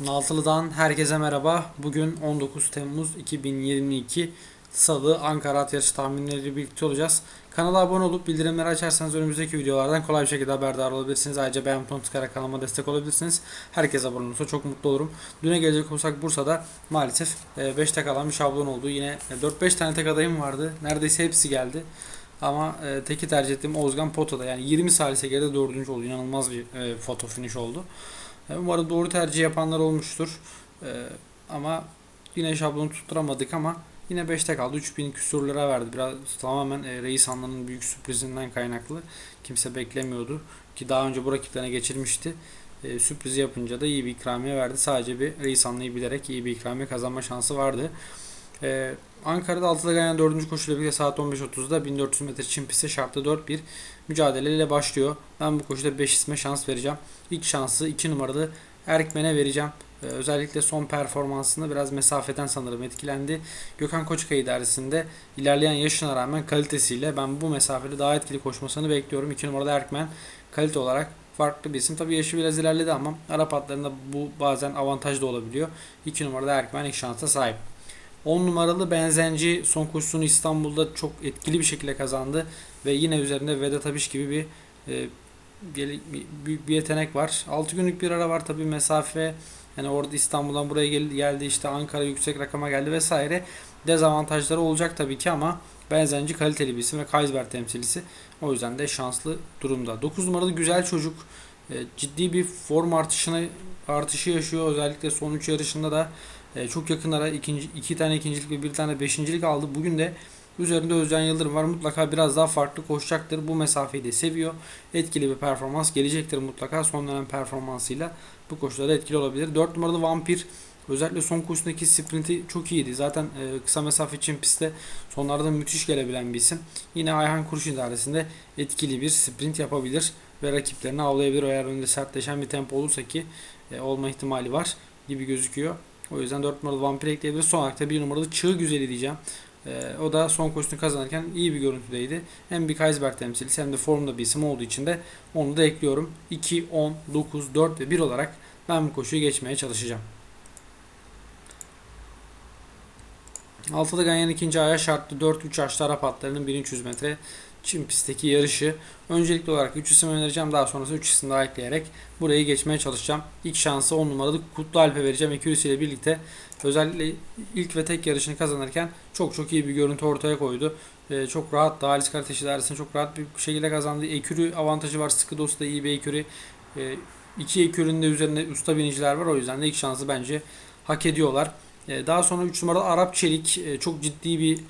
Naltılı'dan herkese merhaba. Bugün 19 Temmuz 2022 Salı Ankara at yarışı tahminleriyle birlikte olacağız. Kanala abone olup bildirimleri açarsanız önümüzdeki videolardan kolay bir şekilde haberdar olabilirsiniz. Ayrıca beğen butonuna tıklayarak kanalıma destek olabilirsiniz. Herkes abone olursa çok mutlu olurum. Düne gelecek olsak Bursa'da maalesef 5 tek alan bir şablon oldu. Yine 4-5 tane tek adayım vardı. Neredeyse hepsi geldi. Ama e, teki tercih ettiğim Ozgan Poto'da yani 20 salise geride 4. oldu. İnanılmaz bir e, foto finish oldu. Umarım doğru tercih yapanlar olmuştur. E, ama yine şablonu tutturamadık ama yine 5'te kaldı. 3000 küsur lira verdi. Biraz tamamen e, Reis Hanlı'nın büyük sürprizinden kaynaklı. Kimse beklemiyordu. Ki daha önce bu rakiplerine geçirmişti. E, sürprizi yapınca da iyi bir ikramiye verdi. Sadece bir Reis Hanlı'yı bilerek iyi bir ikramiye kazanma şansı vardı. Ee, Ankara'da altıda gelen 4. koşuyla birlikte saat 15.30'da 1400 metre çim pistte şartlı 4-1 mücadeleyle başlıyor. Ben bu koşuda 5 isme şans vereceğim. İlk şansı 2 numaralı Erkmen'e vereceğim. Ee, özellikle son performansında biraz mesafeden sanırım etkilendi. Gökhan Koçkaya idaresinde ilerleyen yaşına rağmen kalitesiyle ben bu mesafede daha etkili koşmasını bekliyorum. 2 numaralı Erkmen kalite olarak farklı bir isim. Tabii yaşı biraz ilerledi ama Arap atlarında bu bazen avantaj da olabiliyor. 2 numaralı Erkmen ilk şansa sahip. 10 numaralı Benzenci son koşusunu İstanbul'da çok etkili bir şekilde kazandı ve yine üzerinde Vedat Abiş gibi bir e, bir yetenek var. 6 günlük bir ara var tabii mesafe yani orada İstanbul'dan buraya gel- geldi işte Ankara yüksek rakama geldi vesaire dezavantajları olacak tabii ki ama Benzenci kaliteli bir isim ve Kaysberg temsilcisi. O yüzden de şanslı durumda. 9 numaralı güzel çocuk e, ciddi bir form artışını artışı yaşıyor. Özellikle son 3 yarışında da e, çok yakın ara iki tane ikincilik ve bir tane beşincilik aldı. Bugün de üzerinde Özcan Yıldırım var. Mutlaka biraz daha farklı koşacaktır. Bu mesafeyi de seviyor. Etkili bir performans gelecektir mutlaka. Son dönem performansıyla bu koşularda etkili olabilir. 4 numaralı Vampir özellikle son koşusundaki sprinti çok iyiydi. Zaten e, kısa mesafe için pistte sonlarda müthiş gelebilen bir isim. Yine Ayhan Kuruş idaresinde etkili bir sprint yapabilir ve rakiplerini avlayabilir. Eğer önünde sertleşen bir tempo olursa ki olma ihtimali var gibi gözüküyor. O yüzden 4 numaralı vampir ekleyebiliriz. Son olarak da 1 numaralı çığ güzeli diyeceğim. Ee, o da son koşusunu kazanırken iyi bir görüntüdeydi. Hem bir Kaysberg temsilcisi hem de formda bir isim olduğu için de onu da ekliyorum. 2, 10, 9, 4 ve 1 olarak ben bu koşuyu geçmeye çalışacağım. Altıda Ganyan ikinci aya şartlı 4-3 yaşlı Arap atlarının 1300 metre çim pistteki yarışı. Öncelikli olarak 3 isim önereceğim. Daha sonrasında 3 isim daha ekleyerek burayı geçmeye çalışacağım. İlk şansı 10 numaralı Kutlu Alp'e vereceğim. Ekürisi ile birlikte özellikle ilk ve tek yarışını kazanırken çok çok iyi bir görüntü ortaya koydu. Ee, çok rahat da Halis Karataş idaresini çok rahat bir şekilde kazandı. Ekürü avantajı var. Sıkı dostu da iyi bir ekürü. Ee, iki ekürünün de üzerinde usta biniciler var. O yüzden de ilk şansı bence hak ediyorlar. Ee, daha sonra 3 numaralı Arap Çelik e, çok ciddi bir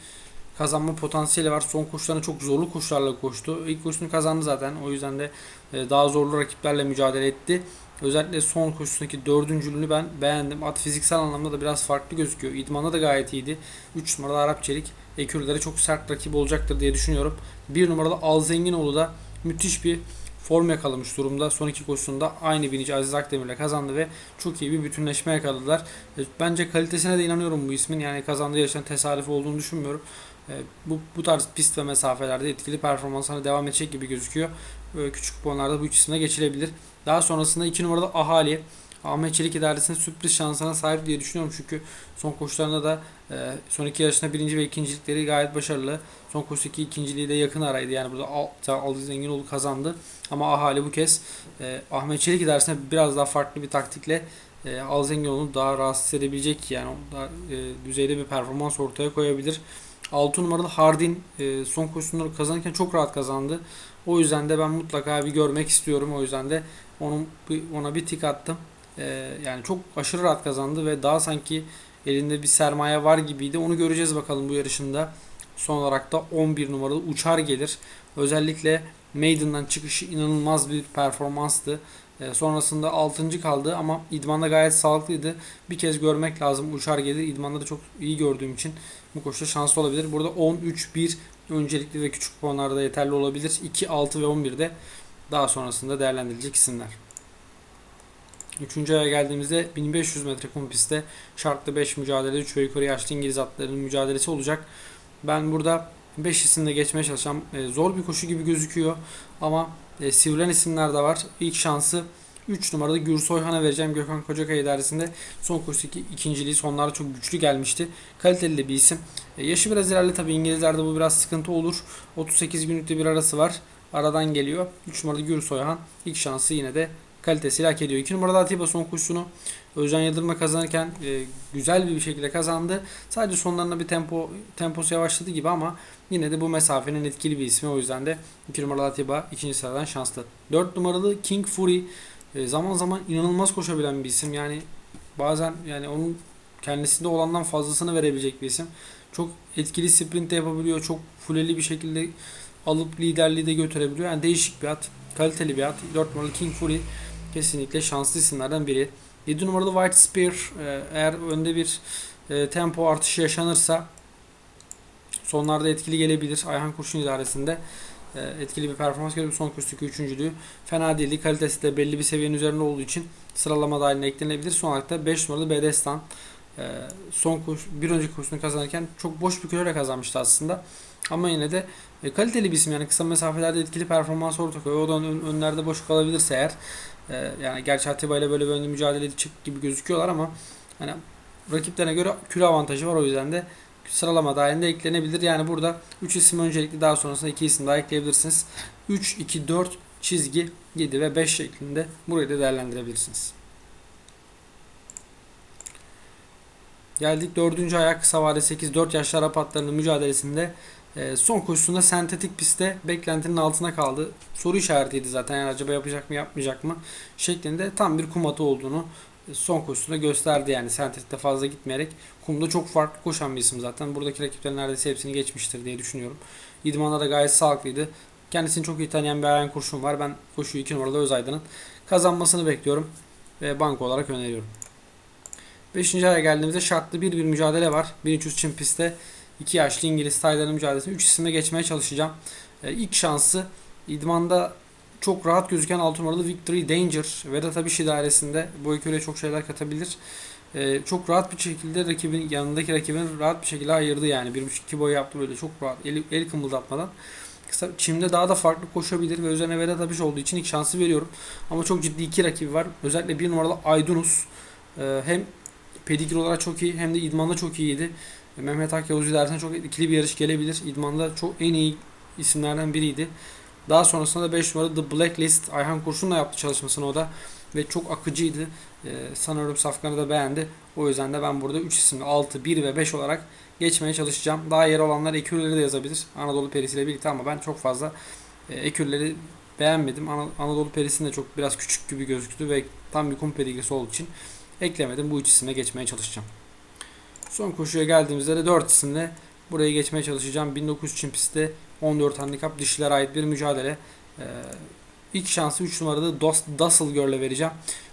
kazanma potansiyeli var. Son koşularını çok zorlu koşularla koştu. İlk koşusunu kazandı zaten. O yüzden de e, daha zorlu rakiplerle mücadele etti. Özellikle son koşusundaki dördüncülüğünü ben beğendim. At fiziksel anlamda da biraz farklı gözüküyor. İdmanda da gayet iyiydi. 3 numaralı Arap Çelik ekürlere çok sert rakip olacaktır diye düşünüyorum. 1 numaralı Al Zenginoğlu da müthiş bir form yakalamış durumda. Son iki koşusunda aynı binici Aziz Akdemir'le kazandı ve çok iyi bir bütünleşme yakaladılar. E, Bence kalitesine de inanıyorum bu ismin. Yani kazandığı yarışın tesadüf olduğunu düşünmüyorum. E, Bu, bu tarz pist ve mesafelerde etkili performansına devam edecek gibi gözüküyor. E, Küçük puanlarda bu ikisine geçilebilir. Daha sonrasında 2 numaralı Ahali. Ahmet Çelik idaresinin sürpriz şansına sahip diye düşünüyorum. Çünkü son koşularında da e, son iki yarışında birinci ve ikincilikleri gayet başarılı. Son koşudaki ikinciliği de yakın araydı. Yani burada Al- Aziz Zenginoğlu kazandı. Ama Ahali bu kez Ahmet Çelik idaresine biraz daha farklı bir taktikle e, Al Zenginoğlu'nu daha rahatsız edebilecek yani daha düzeyde bir performans ortaya koyabilir. 6 numaralı Hardin e, son koşusunu kazanırken çok rahat kazandı. O yüzden de ben mutlaka bir görmek istiyorum. O yüzden de onun ona bir tik attım. E, yani çok aşırı rahat kazandı ve daha sanki elinde bir sermaye var gibiydi. Onu göreceğiz bakalım bu yarışında. Son olarak da 11 numaralı Uçar gelir. Özellikle Maiden'dan çıkışı inanılmaz bir performanstı. E, sonrasında 6. kaldı ama idmanda gayet sağlıklıydı. Bir kez görmek lazım Uçar gelir. İdmanda da çok iyi gördüğüm için bu koşuda şanslı olabilir. Burada 10, 3, 1 öncelikli ve küçük puanlarda yeterli olabilir. 2, 6 ve 11 de daha sonrasında değerlendirilecek isimler. Üçüncü aya geldiğimizde 1500 metre kum pistte şartlı 5 mücadele 3 ve yukarı yaşlı İngiliz atlarının mücadelesi olacak. Ben burada 5 isimle geçmeye çalışacağım. E, zor bir koşu gibi gözüküyor ama e, sivrilen isimler de var. İlk şansı 3 numarada Gürsoyhan'a vereceğim Gökhan Kocakaya idaresinde. Son koşu iki, ikinciliği sonlarda çok güçlü gelmişti. Kaliteli de bir isim. E, yaşı biraz ilerli tabii İngilizlerde bu biraz sıkıntı olur. 38 günlükte bir arası var. Aradan geliyor. 3 numarada Gürsoyhan. İlk şansı yine de kalitesiyle hak ediyor. 2 numarada Atiba son koşusunu Özcan Yıldırım'a kazanırken e, güzel bir şekilde kazandı. Sadece sonlarında bir tempo temposu yavaşladı gibi ama yine de bu mesafenin etkili bir ismi. O yüzden de 2 numaralı Atiba ikinci sıradan şanslı. 4 numaralı King Fury e, zaman zaman inanılmaz koşabilen bir isim. Yani bazen yani onun kendisinde olandan fazlasını verebilecek bir isim. Çok etkili sprint de yapabiliyor. Çok fuleli bir şekilde alıp liderliği de götürebiliyor. Yani değişik bir at. Kaliteli bir at. 4 numaralı King Fury kesinlikle şanslı isimlerden biri. 7 numaralı White Spear e, eğer önde bir e, tempo artışı yaşanırsa sonlarda etkili gelebilir. Ayhan Kurşun idaresinde e, etkili bir performans gördü. Son kursdaki üçüncülüğü fena değildi. Kalitesi de belli bir seviyenin üzerinde olduğu için sıralama dahiline eklenebilir. Son olarak da 5 numaralı Bedestan e, son kurs, bir önceki kursunu kazanırken çok boş bir kiloyla kazanmıştı aslında. Ama yine de e, kaliteli bir isim yani kısa mesafelerde etkili performans ortaya koyuyor. O da ön, önlerde boş kalabilirse eğer e, yani gerçi Atiba ile böyle bir önde mücadele edecek gibi gözüküyorlar ama hani rakiplerine göre kilo avantajı var o yüzden de sıralama dahilinde eklenebilir. Yani burada 3 isim öncelikli daha sonrasında 2 isim daha ekleyebilirsiniz. 3, 2, 4 çizgi 7 ve 5 şeklinde burayı da değerlendirebilirsiniz. Geldik dördüncü ayak kısa vade 8-4 yaşlı Arap atlarının mücadelesinde e, son koşusunda sentetik pistte beklentinin altına kaldı. Soru işaretiydi zaten yani acaba yapacak mı yapmayacak mı şeklinde tam bir kum atı olduğunu e, son koşusunda gösterdi yani sentetikte fazla gitmeyerek kumda çok farklı koşan bir isim zaten. Buradaki rakiplerin neredeyse hepsini geçmiştir diye düşünüyorum. İdman'da da gayet sağlıklıydı. Kendisini çok iyi tanıyan bir ayağın kurşun var. Ben koşuyu 2 numaralı Özaydın'ın kazanmasını bekliyorum ve banko olarak öneriyorum. 5. aya geldiğimizde şartlı bir bir mücadele var. 1300 çim pistte 2 yaşlı İngiliz tayların mücadelesini 3 isimle geçmeye çalışacağım. Ee, ilk şansı idmanda çok rahat gözüken 6 numaralı Victory Danger Vedat Abiş idaresinde bu eküre çok şeyler katabilir. Ee, çok rahat bir şekilde rakibin yanındaki rakibin rahat bir şekilde ayırdı yani 1.5-2 boy yaptı böyle çok rahat el, el kımıldatmadan. Kısa çimde daha da farklı koşabilir ve üzerine Vedat Abiş olduğu için ilk şansı veriyorum. Ama çok ciddi iki rakibi var. Özellikle bir numaralı Aydunus ee, hem pedigri olarak çok iyi hem de idmanda çok iyiydi. Mehmet Akyavuz idaresine çok ikili bir yarış gelebilir. İdmanda çok en iyi isimlerden biriydi. Daha sonrasında da 5 numaralı The Blacklist Ayhan Kurşun'la yaptı çalışmasını o da ve çok akıcıydı. Ee, sanıyorum Safkan'ı da beğendi. O yüzden de ben burada 3 isimli 6, 1 ve 5 olarak geçmeye çalışacağım. Daha yer olanlar ekürleri de yazabilir. Anadolu Perisi ile birlikte ama ben çok fazla e, ekürleri beğenmedim. Ana, Anadolu Perisi'nin de çok biraz küçük gibi gözüktü ve tam bir kum pedigrisi olduğu için eklemedim. Bu üç isimle geçmeye çalışacağım. Son koşuya geldiğimizde de 4 isimle burayı geçmeye çalışacağım. 1900 çim pistte 14 handikap dişilere ait bir mücadele. Ee, ilk şansı 3 numarada Dussel Girl'e vereceğim.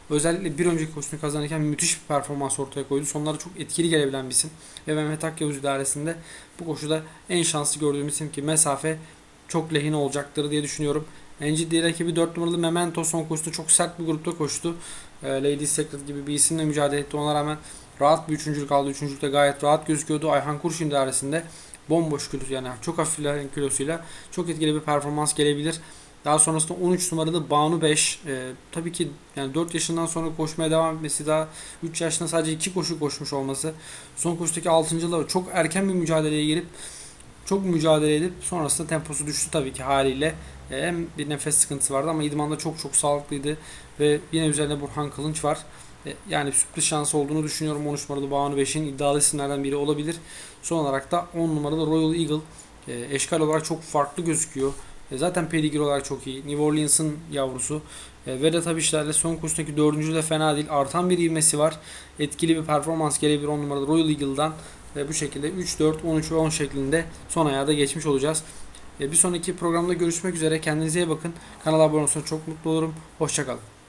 Özellikle bir önceki koşusunu kazanırken müthiş bir performans ortaya koydu. Sonlarda çok etkili gelebilen bir isim. Ve Mehmet Akyavuz idaresinde bu koşuda en şanslı gördüğüm isim ki mesafe çok lehine olacaktır diye düşünüyorum. En ciddi rakibi 4 numaralı Memento son koşuda çok sert bir grupta koştu. Ee, Lady Secret gibi bir isimle mücadele etti. Ona rağmen rahat bir üçüncülük aldı. Üçüncülükte gayet rahat gözüküyordu. Ayhan Kurşun idaresinde bomboş kilosu yani çok hafiflerin kilosuyla çok etkili bir performans gelebilir. Daha sonrasında 13 numaralı Banu 5. Ee, tabii ki yani 4 yaşından sonra koşmaya devam etmesi daha 3 yaşında sadece 2 koşu koşmuş olması. Son koşudaki 6. yılda çok erken bir mücadeleye girip çok mücadele edip sonrasında temposu düştü tabii ki haliyle. Ee, hem bir nefes sıkıntısı vardı ama idmanda çok çok sağlıklıydı ve yine üzerinde Burhan Kılınç var. Ee, yani sürpriz şansı olduğunu düşünüyorum. 13 numaralı Banu 5'in iddialı isimlerden biri olabilir. Son olarak da 10 numaralı Royal Eagle e, eşkal olarak çok farklı gözüküyor. E, zaten pedigre olarak çok iyi. New Orleans'ın yavrusu. E, Vedat Abişler'le son kursdaki dördüncü de fena değil. Artan bir ivmesi var. Etkili bir performans gelebilir 10 numaralı Royal Eagle'dan. Ve bu şekilde 3, 4, 13 ve 10 şeklinde son ayağa geçmiş olacağız. E, bir sonraki programda görüşmek üzere. Kendinize iyi bakın. Kanala abone olursanız çok mutlu olurum. Hoşçakalın.